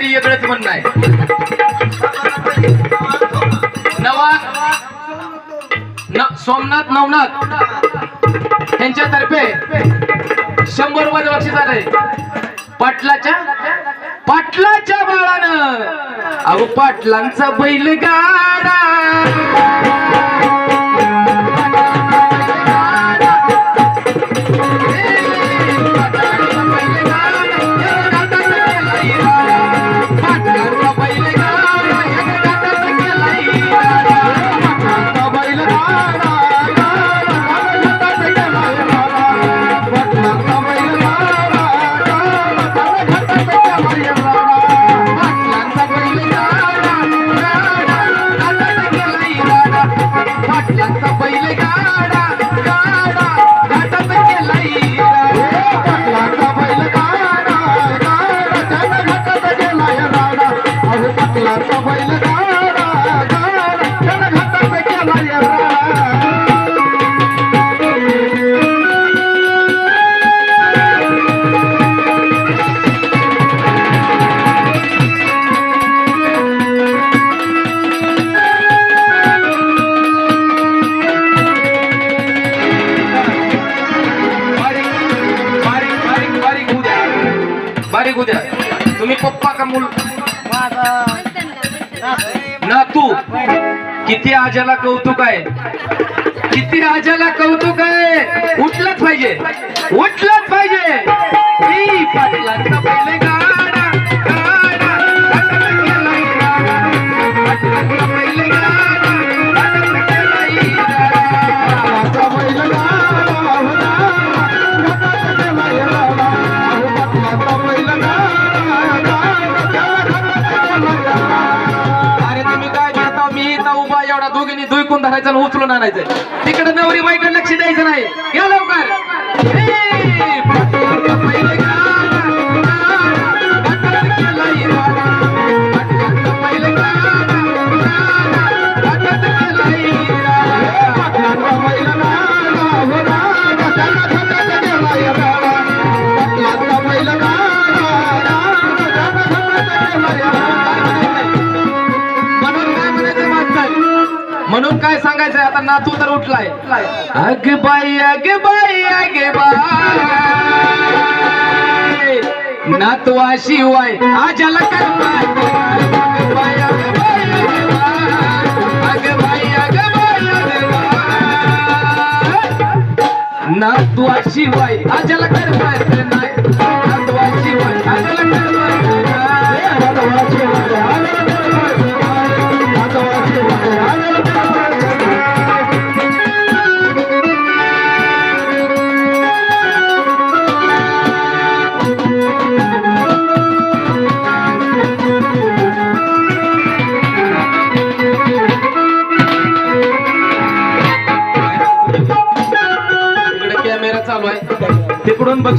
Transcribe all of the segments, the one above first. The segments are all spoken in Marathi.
काहीतरी वेगळंच म्हणणं आहे. नवा सोमनाथ नवनाथ यांच्यातर्फे शंभर रुपये बक्षीस आहे पाटलाच्या पाटलाच्या बाळानं. अहो पाटलांचा बैल गाडा. बारीक होऊ तुम्ही पप्पा का मुल? ना तू. किती आजाला कौतुक आहे? किती आजाला कौतुक आहे? उठलंच पाहिजे. उठलंच पाहिजे. पाटील पाटलांचा पहिले का धरायचं उचलून आणायचं. तिकडे नवरी बाईकडे लक्ष द्यायचं नाही. या लवकर. उठलाय. अग बाई अग बाई अग बाई. नातवा शिवाय आजाला कर अग बाई नातवा शिवाय आजाला कर नाही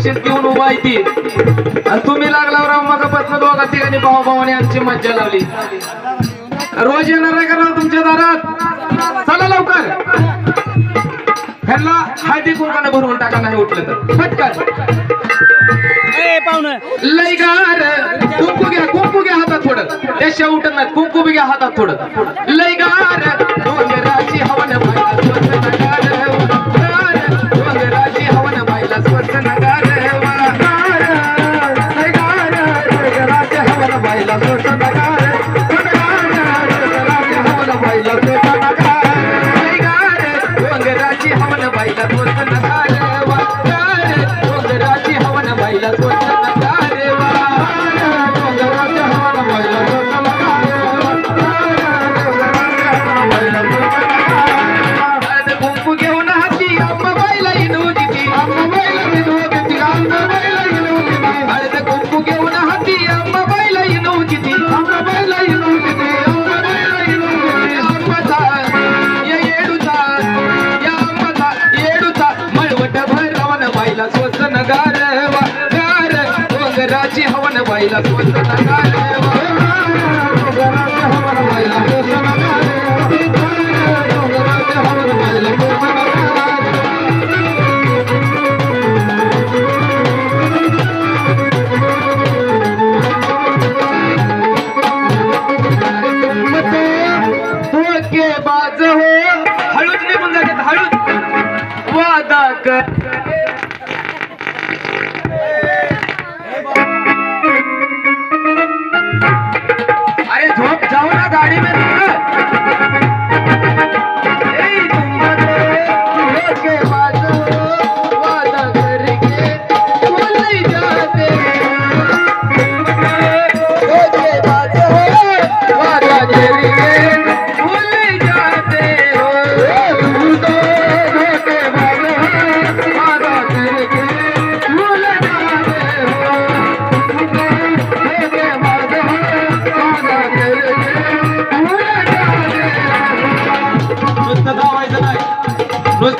बक्षीस घेऊन उभा आहे ती. आणि तुम्ही लागल्यावर राव मगापासून दोघा ठिकाणी भाऊ भावाने आमची मज्जा लावली. रोज येणार आहे का राव तुमच्या दारात? चला लवकर. ह्यांना हळदी कुंकाने भरवून टाका नाही उठलं तर. पटकन. लय गार. कुंकू घ्या कुंकू घ्या हातात थोडं. त्याशिवाय उठत नाही कुंकू बी घ्या हातात थोडं. लय गार. हवन बाईला स्वस्त नगार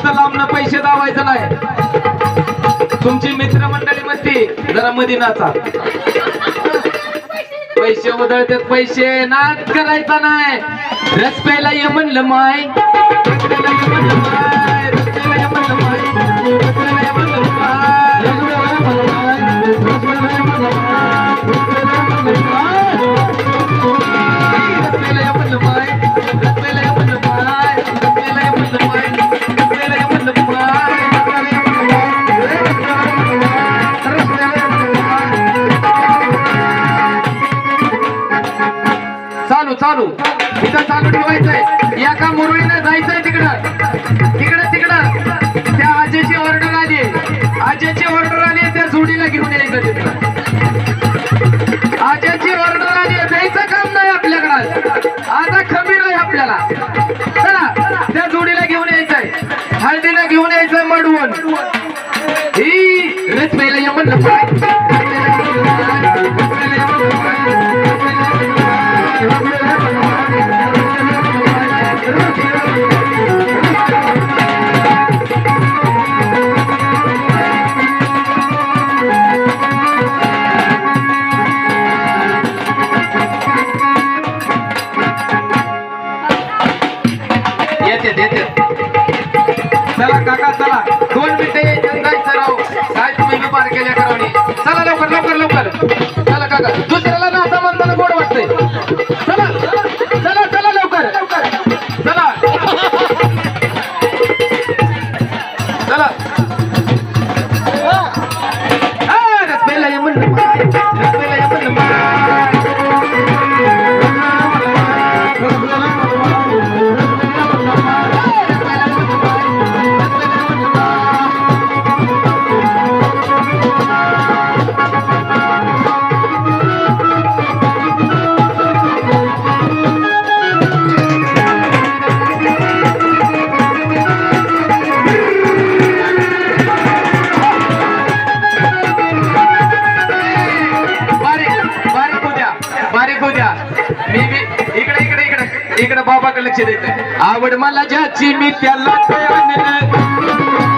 फक्त लांबन पैसे दावायचं नाही. तुमची मित्रमंडळी म्हणती जरा मदिनाचा. पैसे उधळतात पैसे नाच करायचा नाही. रस प्यायला ये म्हणलं माय रस प्यायला ये म्हणलं माय. चालू चालू. इथं चालू ठेवायचंय. एका मुरळीनं जायचंय तिकडं? तिकडं तिकडं. त्या आजेची ऑर्डर आली. आजेची ऑर्डर आली त्या जोडीला घेऊन यायचं तिकडं येते देते. चला काका चला. दोन मिनिटे काय तुम्ही व्यापार केल्या करावणी? चला लवकर लवकर लवकर. चला काका. दुसऱ्या लक्ष देत आवड मला ज्याची मी त्याला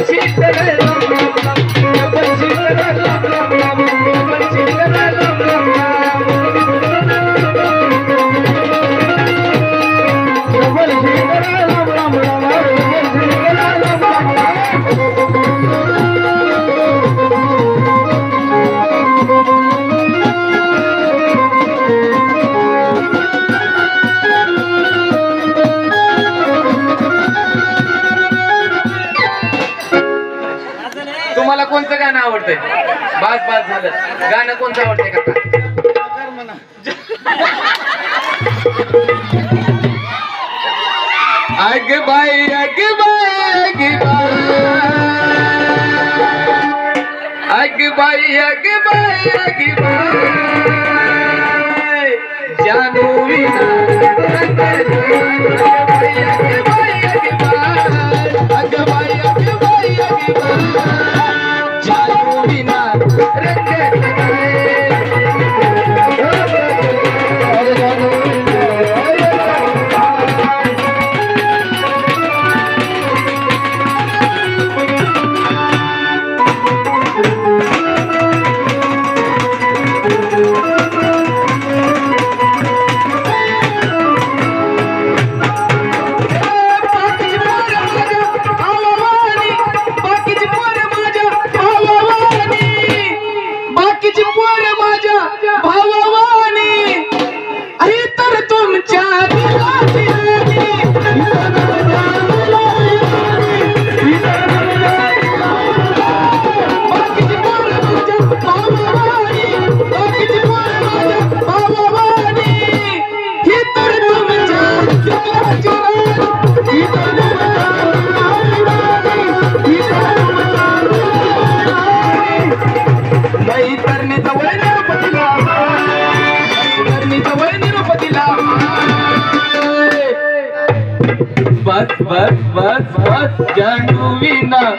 परिचित लागत गाणं कोणतं आवडते का अग बाई अग बाई अग बाई. अग बाई अग बाई जानू अग रंग गोविंद